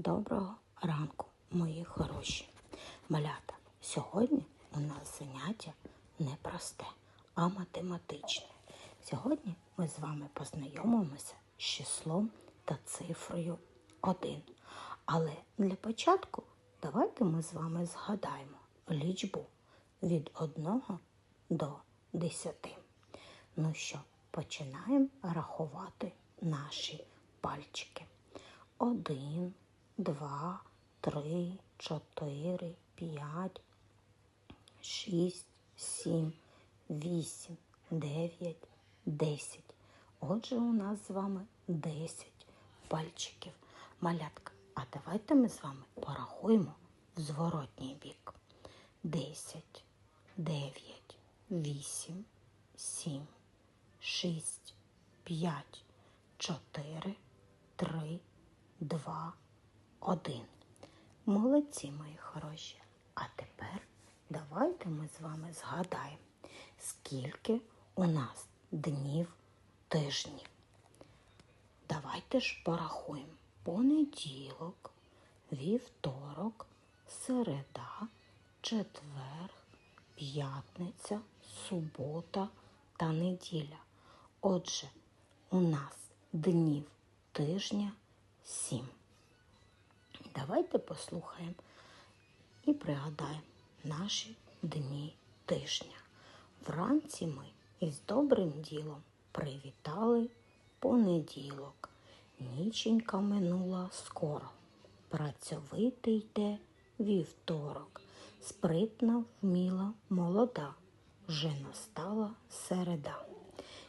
Доброго ранку, мої хороші малята. Сьогодні у нас заняття не просте, а математичне. Сьогодні ми з вами познайомимося з числом та цифрою 1. Але для початку давайте ми з вами згадаємо лічбу від 1 до 10. Ну що, починаємо рахувати наші пальчики. Один, два, три, чотири, п'ять, шість, сім, вісім, дев'ять, десять. Отже, у нас з вами десять пальчиків. Малятка, а давайте ми з вами порахуємо в зворотній бік. Десять, дев'ять, вісім, сім, шість, п'ять, чотири, три, два, один. Молодці, мої хороші. А тепер давайте ми з вами згадаємо, скільки у нас днів тижнів. Давайте ж порахуємо. Понеділок, вівторок, середа, четвер, п'ятниця, субота та неділя. Отже, у нас днів тижня сім. Давайте послухаємо і пригадаємо наші дні тижня. Вранці ми із добрим ділом привітали понеділок. Ніченька минула скоро. Працьовитий йде вівторок. Спритна, вміла, молода. Вже настала середа.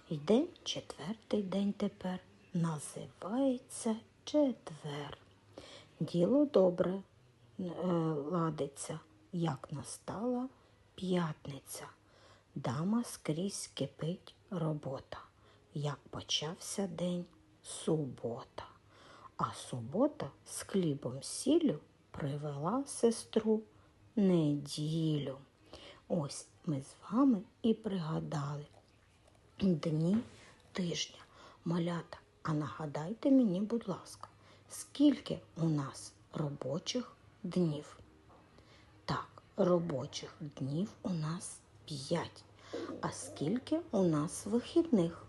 Йде четвертий день тепер, називається четвер. Діло добре е, ладиться, як настала п'ятниця. Дама скрізь кипить робота. Як почався день субота. А субота з хлібом сіллю привела сестру неділю. Ось ми з вами і пригадали дні тижня. Малята, а нагадайте мені, будь ласка, скільки у нас робочих днів? Так, робочих днів у нас 5. А скільки у нас вихідних?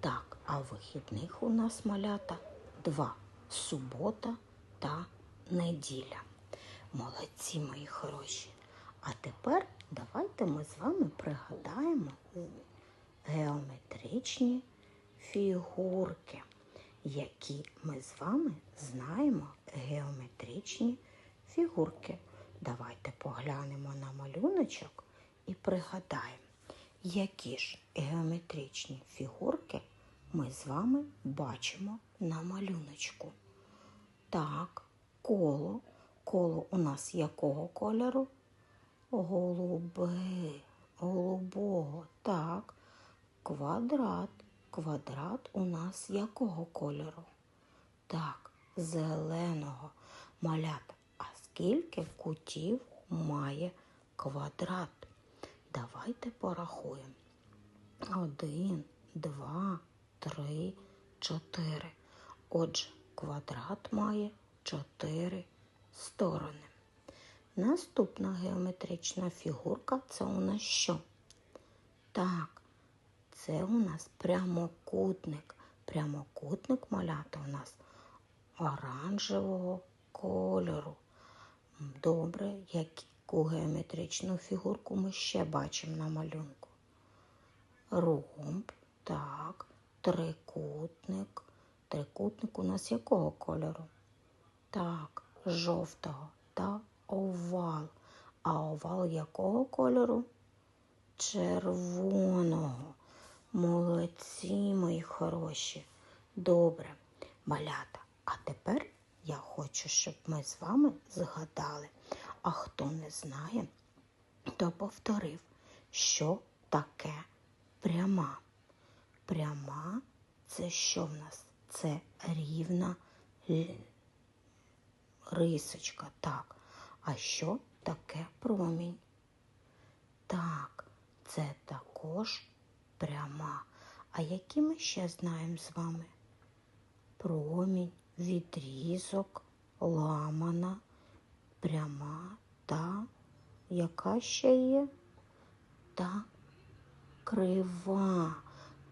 Так, а вихідних у нас малята два субота та неділя. Молодці, мої хороші. А тепер давайте ми з вами пригадаємо геометричні фігурки, які ми з вами знаємо геометричні фігурки. Давайте поглянемо на малюночок і пригадаємо, які ж геометричні фігурки ми з вами бачимо на малюночку. Так, коло. Коло у нас якого кольору? Голубе, голубого. Так, квадрат. Квадрат у нас якого кольору? Так, зеленого. Малята. А скільки кутів має квадрат? Давайте порахуємо. Один, два, три, чотири. Отже, квадрат має чотири сторони. Наступна геометрична фігурка це у нас що? Так, це у нас прямокутник. Прямокутник малята у нас оранжевого кольору. Добре, яку геометричну фігурку ми ще бачимо на малюнку? Ромб, так, трикутник. Трикутник у нас якого кольору? Так, жовтого та овал. А овал якого кольору? Червоного. Молодці, мої хороші. Добре, малята. А тепер я хочу, щоб ми з вами згадали. А хто не знає, то повторив, що таке пряма. Пряма це що в нас? Це рівна рисочка. Так. А що таке промінь? Так, це також пряма. А які ми ще знаємо з вами? Промінь відрізок, ламана, пряма та яка ще є? Та крива.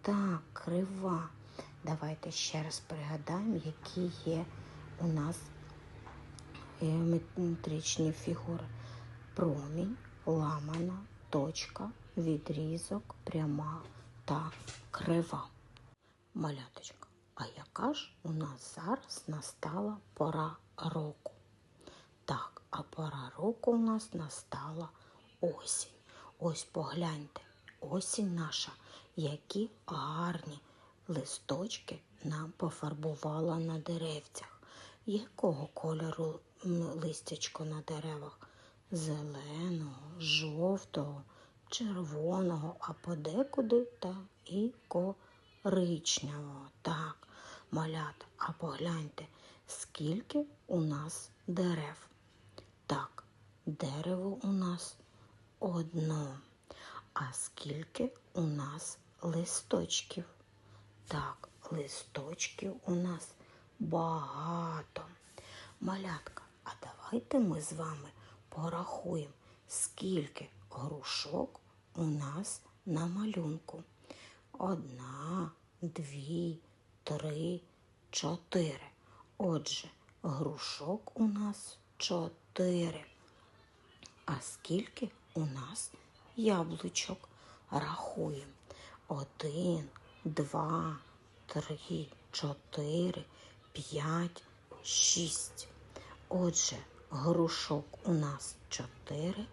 Так, крива. Давайте ще раз пригадаємо, які є у нас геометричні фігури. Промінь, ламана, точка, відрізок, пряма та крива. Маляточка, а яка ж у нас зараз настала пора року? Так, а пора року у нас настала осінь. Ось погляньте, осінь наша, які гарні листочки нам пофарбувала на деревцях. Якого кольору листячко на деревах? Зеленого, жовтого, червоного, а подекуди та і коричневого. Так, малята, а погляньте, скільки у нас дерев. Так, дерево у нас одно. А скільки у нас листочків? Так, листочків у нас багато. Малятка, а давайте ми з вами порахуємо, скільки грушок у нас на малюнку. Одна, дві, три, чотири. Отже, грушок у нас чотири. А скільки у нас яблучок? Рахуємо. Один, два, три, чотири, п'ять, шість. Отже, грушок у нас чотири,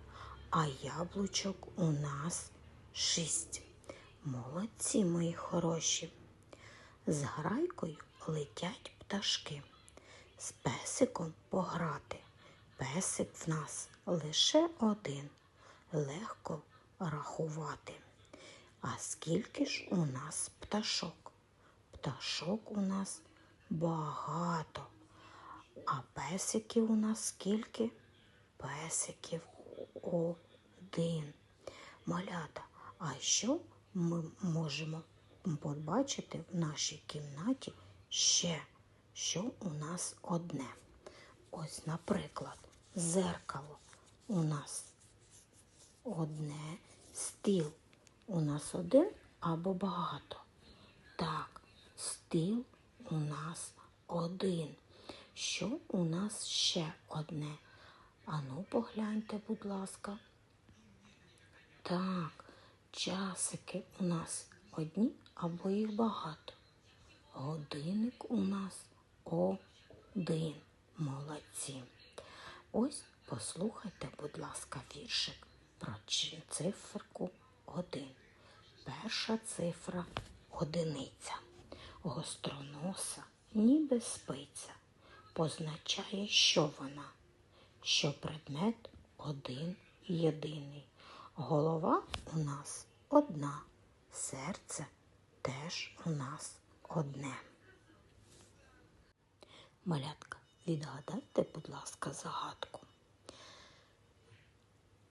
а яблучок у нас шість. Молодці, мої хороші. З грайкою летять пташки. З песиком пограти. Песик в нас лише один. Легко рахувати. А скільки ж у нас пташок? Пташок у нас багато. А песиків у нас скільки? Песиків один. Малята, а що ми можемо побачити в нашій кімнаті ще, що у нас одне? Ось, наприклад, зеркало у нас одне, стіл у нас один або багато. Так, стіл у нас один. Що у нас ще одне? Ану, погляньте, будь ласка. Так, часики у нас одні або їх багато. Годинник у нас один. Молодці. Ось послухайте, будь ласка, віршик про циферку один. Перша цифра одиниця. Гостроноса, ніби спиця, позначає, що вона, що предмет один єдиний. Голова у нас одна, серце теж у нас одне. Малятка, відгадайте, будь ласка, загадку.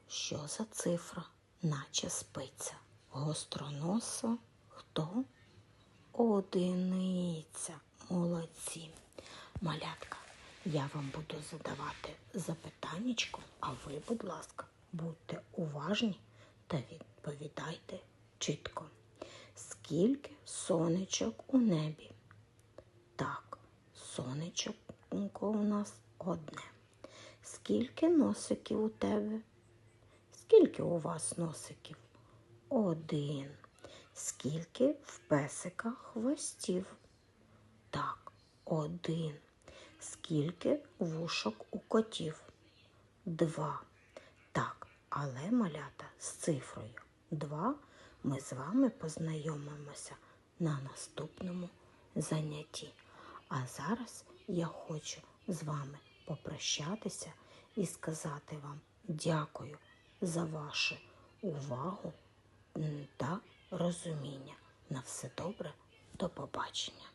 Що за цифра, наче спиця? Гостроноса хто? Одиниця. Молодці. Малятка, я вам буду задавати запитаннячко, а ви, будь ласка, будьте уважні та відповідайте чітко. Скільки сонечок у небі? Так, сонечок у нас одне. Скільки носиків у тебе? Скільки у вас носиків? Один. Скільки в песика хвостів? Так, один. Скільки вушок у котів? Два. Але малята з цифрою два ми з вами познайомимося на наступному занятті. А зараз я хочу з вами попрощатися і сказати вам дякую за вашу увагу та розуміння. На все добре, до побачення.